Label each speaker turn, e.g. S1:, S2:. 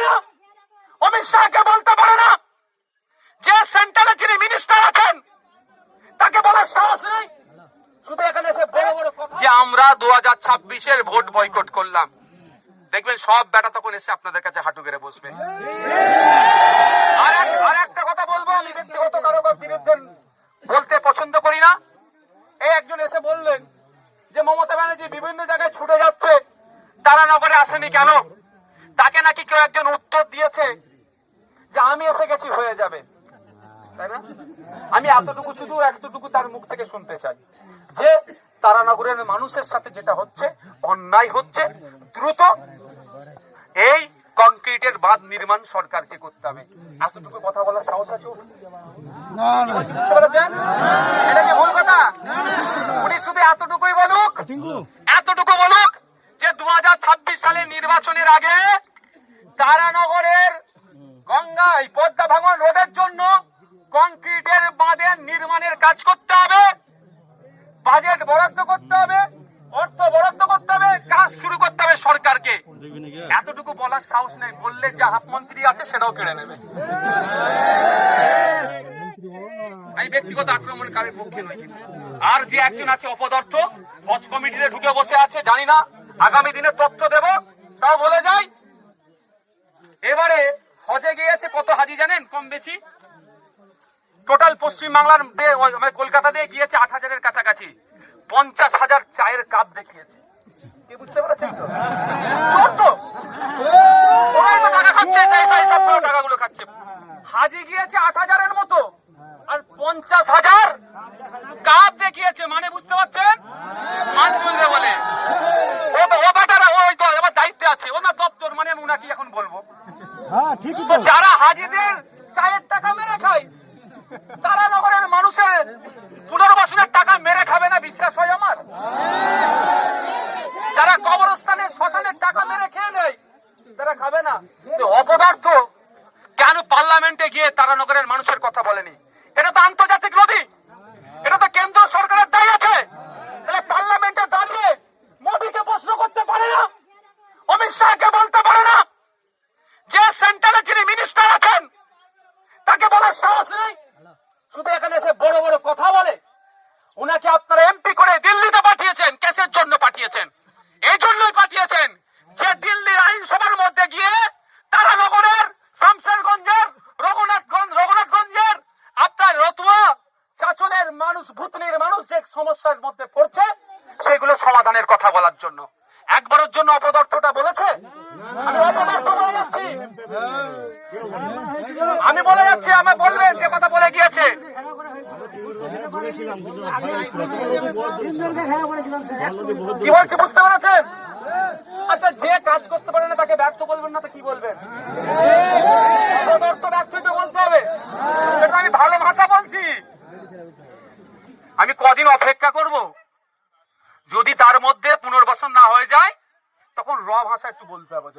S1: পারে না। অমিত শাহকে বলতে পারে না। যে সেন্ট্রালে যিনি মিনিস্টার আছেন, তাকে বলার সাহস নেই। যে আমরা দু হাজার ছাব্বিশের ভোট বয়কট করলাম। দেখবেন সব বেটা তখন এসে আপনাদের কাছে হাঁটু গেড়ে বসবে। আর আর একটা কথা বলব, আমি ব্যক্তিগত কারও বিরুদ্ধে বলতে পছন্দ করি না। এই একজন এসে বললেন যে মমতা ব্যানার্জি বিভিন্ন জায়গায় ছুটে যাচ্ছে, তারা নগরে আসেনি কেন? তাকে নাকি কেউ একজন উত্তর দিয়েছে যে আমি এসে গেছি হয়ে যাবে। তাই না? আমি এতটুকু শুধু এতটুকু তার মুখ থেকে শুনতে চাই যে তারানগরের মানুষের সাথে যেটা হচ্ছে অন্যায় হচ্ছে দ্রুত এই কংক্রিটের বাঁধ নির্মাণ সরকারকে করতে হবে। এতটুকু কথা বলার সাহস আছে এটা কি ভুল কথা? উনি শুধু এতটুকুই বলুক এতটুকু বলুক যে দু সালের নির্বাচনের আগে তারানগরের গঙ্গায় পদ্মা ভাঙন রোধের জন্য কংক্রিটের বাঁধের নির্মাণের কাজ করতে হবে, বাজেট বরাদ্দ করতে হবে, অর্থ বরাদ্দ করতে হবে, কাজ শুরু করতে হবে সরকারকে। এতটুকু বলার সাহস নেই, বললে যে হাফ মন্ত্রী আছে সেটাও কেড়ে নেবে। আমি ব্যক্তিগত আক্রমণকারীর পক্ষে নই। আর যে একজন আছে অপদার্থ, হজ কমিটিতে ঢুকে বসে আছে, জানি না, আগামী দিনে তথ্য দেব, তাও বলে যাই এবারে হজে গিয়েছে কত হাজি জানেন কম বেশি? টোটাল পশ্চিম বাংলার মানে কলকাতা দিয়ে গিয়েছে আট হাজারের কাছাকাছি। পঞ্চাশ হাজার চায়ের কাপ দেখিয়েছে। বুঝতে পেরেছেন তো? টাকা খাচ্ছে টাকাগুলো খাচ্ছে। হাজি গিয়েছে আট হাজারের মতো। আর পঞ্চাশ হাজার কাপ দেখিয়েছে মানে বুঝতে পারছেন? মাছ বলে। দপ্তর মানে আমি উনাকে এখন বলব।
S2: হ্যাঁ ঠিকই
S1: তো।
S2: তো
S1: যারা হাজিদের চায়ের টাকা মেরে খায় তারা নগরের মানুষের পুনর্বাসনের টাকা মেরে খাবে না বিশ্বাস হয় আমার? যারা কবরস্থানে শ্মশানের টাকা মেরে খেয়ে নেয় তারা খাবে না। অপদার্থ কেন পার্লামেন্টে গিয়ে তারা নগরের মানুষের কথা বলেনি এটা তো আন্তর্জাতিক নদী এটা তো কেন্দ্র সরকারের দায় আছে তাহলে পার্লামেন্টে দাঁড়িয়ে মোদীকে প্রশ্ন করতে পারে না অমিত শাহকে বলতে পারে না যে সেন্টারে যিনি মিনিস্টার আছেন তাকে বলার সাহস নেই শুধু এখানে এসে বড় বড় কথা বলে উনাকে আপনারা এমপি করে দিল্লিতে পাঠিয়েছেন কেসের জন্য পাঠিয়েছেন এই জন্যই পাঠিয়েছেন যে দিল্লির আইনসভার মধ্যে গিয়ে তারানগরের শামশেরগঞ্জের রঘুনাথগঞ্জ রঘুনাথগঞ্জের আপনার রতুয়া চাচলের মানুষ, ভুতনির মানুষ যে সমস্যার মধ্যে পড়ছে, সেগুলো সমাধানের কথা বলার জন্য। একবারের জন্য অপদার্থটা বলেছে? আমি বলে যাচ্ছি আমি বলবেন যে কথা বলে গিয়েছে। কি বলছি, বুঝতে পেরেছেন? আচ্ছা যে কাজ করতে পারে না, তাকে ব্যর্থ বলবেন না, তো কি বলবেন অপদার্থ ব্যর্থ তো বলতে হবে এটা আমি ভালো ভাষা বলছি আমি কদিন অপেক্ষা করব যদি তার পুনর্বাসন না হয়ে যায় তখন র ভাষা একটু বলতে হবে।